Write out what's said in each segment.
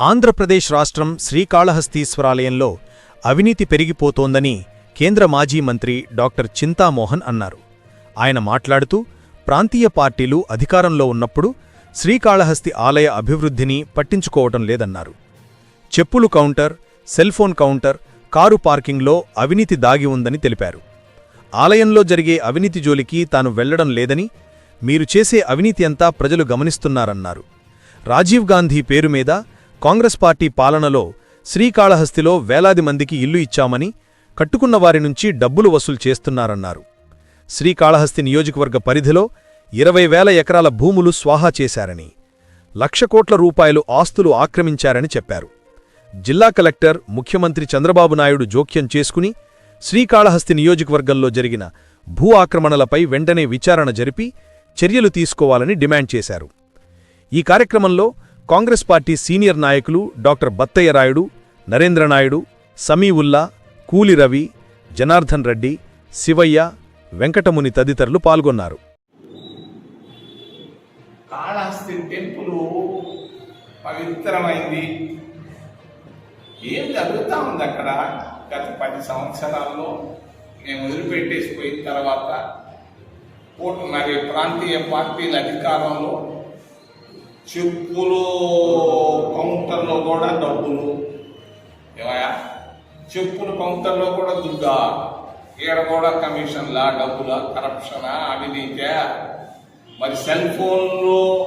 ఆంధ్రప్రదేశ్ రాష్ట్రం శ్రీకాళహస్తీశ్వరాలయంలో అవినీతి పెరిగిపోతోందని కేంద్ర మాజీ మంత్రి డాక్టర్ చింతామోహన్ అన్నారు. ఆయన మాట్లాడుతూ ప్రాంతీయ పార్టీలు అధికారంలో ఉన్నప్పుడు శ్రీకాళహస్తి ఆలయ అభివృద్ధిని పట్టించుకోవటం లేదన్నారు. చెప్పులు కౌంటర్ సెల్ఫోన్ కౌంటర్ కారు పార్కింగ్లో అవినీతి దాగి ఉందని తెలిపారు. ఆలయంలో జరిగే అవినీతి జోలికి తాను వెళ్ళడం లేదని మీరు చేసే అవినీతి అంతా ప్రజలు గమనిస్తున్నారన్నారు. రాజీవ్ గాంధీ పేరు మీద కాంగ్రెస్ పార్టీ పాలనలో శ్రీకాళహస్తిలో వేలాది మందికి ఇల్లు ఇచ్చామని కట్టుకున్న వారి నుంచి డబ్బులు వసూలు చేస్తున్నారన్నారు. శ్రీకాళహస్తి నియోజకవర్గ పరిధిలో ఇరవై వేల ఎకరాల భూములు స్వాహా చేశారని లక్ష కోట్ల రూపాయలు ఆస్తులు ఆక్రమించారని చెప్పారు. జిల్లా కలెక్టర్ ముఖ్యమంత్రి చంద్రబాబు నాయుడు జోక్యం చేసుకుని శ్రీకాళహస్తి నియోజకవర్గంలో జరిగిన భూ ఆక్రమణలపై వెంటనే విచారణ జరిపి చర్యలు తీసుకోవాలని డిమాండ్ చేశారు. ఈ కార్యక్రమంలో కాంగ్రెస్ పార్టీ సీనియర్ నాయకులు డాక్టర్ బత్తయ్య రాయుడు నరేంద్రనాయుడు సమీవుల్లా కూలి రవి జనార్దన్ రెడ్డి శివయ్య వెంకటముని తదితరులు పాల్గొన్నారు. కాళహస్తి టెంపుల్ పవిత్రమైంది. ఏం జరుగుతూ ఉంది అక్కడ? గత పది సంవత్సరాల్లో మేము వదిలిపెట్టేసిపోయిన తర్వాత మరి ప్రాంతీయ పార్టీల అధికారంలో చెప్పులు కౌంటర్లో కూడా డబ్బులు. ఏమయ్యా? చెప్పుల కౌంటర్లో కూడా దుడ్డ? ఈడ కూడా కమిషన్లా డబ్బుల? కరప్షనా? అవినీతే మరి సెల్ ఫోన్లో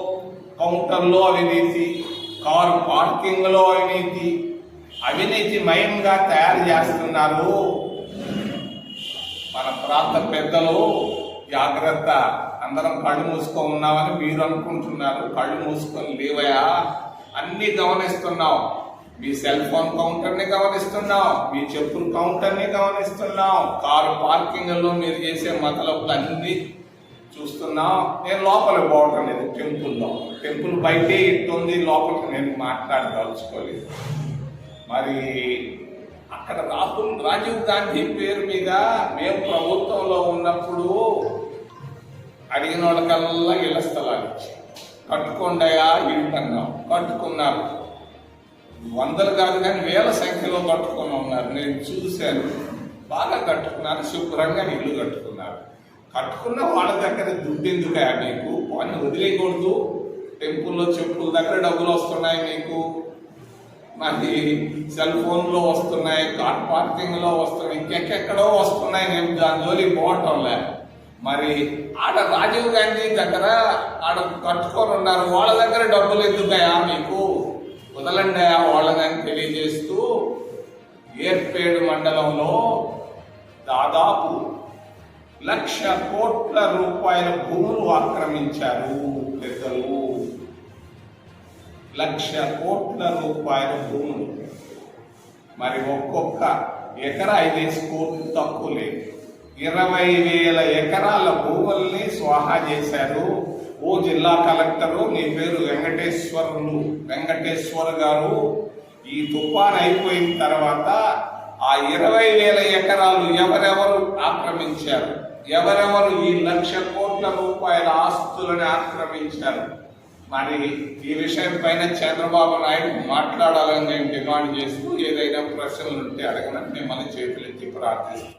కౌంటర్లో అవినీతి కారు పార్కింగ్లో అవినీతి అవినీతి మయంగా తయారు చేస్తున్నారు. మన ప్రాంత పెద్దలు జాగ్రత్త. అందరం కళ్ళు మూసుకో ఉన్నామని మీరు అనుకుంటున్నారు. కళ్ళు మూసుకొని లేవయా? అన్ని గమనిస్తున్నాం. మీ సెల్ ఫోన్ కౌంటర్ని గమనిస్తున్నాం. మీ చెప్పుల కౌంటర్ని గమనిస్తున్నాం. కారు పార్కింగ్లో మీరు చేసే మతలపులు అన్ని చూస్తున్నాం. నేను లోపలికి పోవటం లేదు టెంపుల్లో. టెంపుల్ బయటే ఇట్టుంది లోపలికి నేను మాట్లాడదలుచుకోలేదు. మరి అక్కడ రాహుల్ రాజీవ్ గాంధీ పేరు మీద మేము ప్రభుత్వంలో ఉన్నప్పుడు అడిగిన వాళ్ళకల్లా ఇళ్ళ స్థలాలు ఇచ్చి కట్టుకోండయా ఇంటన్నాం కట్టుకున్నారు వందలు కాదు కానీ వేల సంఖ్యలో కట్టుకుని ఉన్నారు నేను చూశాను బాగా కట్టుకున్నారు శుభ్రంగా ఇల్లు కట్టుకున్నారు. కట్టుకున్న వాళ్ళ దగ్గర దుడ్డు ఎందుకు మీకు? పని వదిలేయకూడదు. టెంపుల్లో చెప్పుల దగ్గర డబ్బులు వస్తున్నాయి మీకు. మరి సెల్ ఫోన్లో వస్తున్నాయి కార్ పార్కింగ్లో వస్తున్నాయి ఇంకెక్కడో వస్తున్నాయి. నేను దాని జోలికి పోవటం లేదు. మరి ఆడ రాజీవ్ గాంధీ దగ్గర ఆడ కట్టుకొని ఉన్నారు వాళ్ళ దగ్గర డబ్బులు ఎందుకయా మీకు? వదలండి వాళ్ళని తెలియజేస్తూ ఏర్పేడు మండలంలో దాదాపు లక్ష కోట్ల రూపాయల భూములు ఆక్రమించారు పెద్దలు. లక్ష కోట్ల రూపాయల భూములు. మరి ఒక్కొక్క ఎకరా ఐదేసి కోట్లు తక్కువ లేదు. ఇరవై వేల ఎకరాల భూముల్ని స్వాహా చేశారు. ఓ జిల్లా కలెక్టరు నీ పేరు వెంకటేశ్వరులు వెంకటేశ్వర్ గారు. ఈ తుఫాన్ అయిపోయిన తర్వాత ఆ ఇరవై వేల ఎకరాలు ఎవరెవరు ఆక్రమించారు? ఎవరెవరు ఈ లక్ష కోట్ల రూపాయల ఆస్తులను ఆక్రమించారు? మరి ఈ విషయం పైన చంద్రబాబు నాయుడు మాట్లాడాలని నేను డిమాండ్ చేస్తూ ఏదైనా ప్రశ్నలు ఉంటే అడగనని మిమ్మల్ని చేతులెత్తి ప్రార్థిస్తాను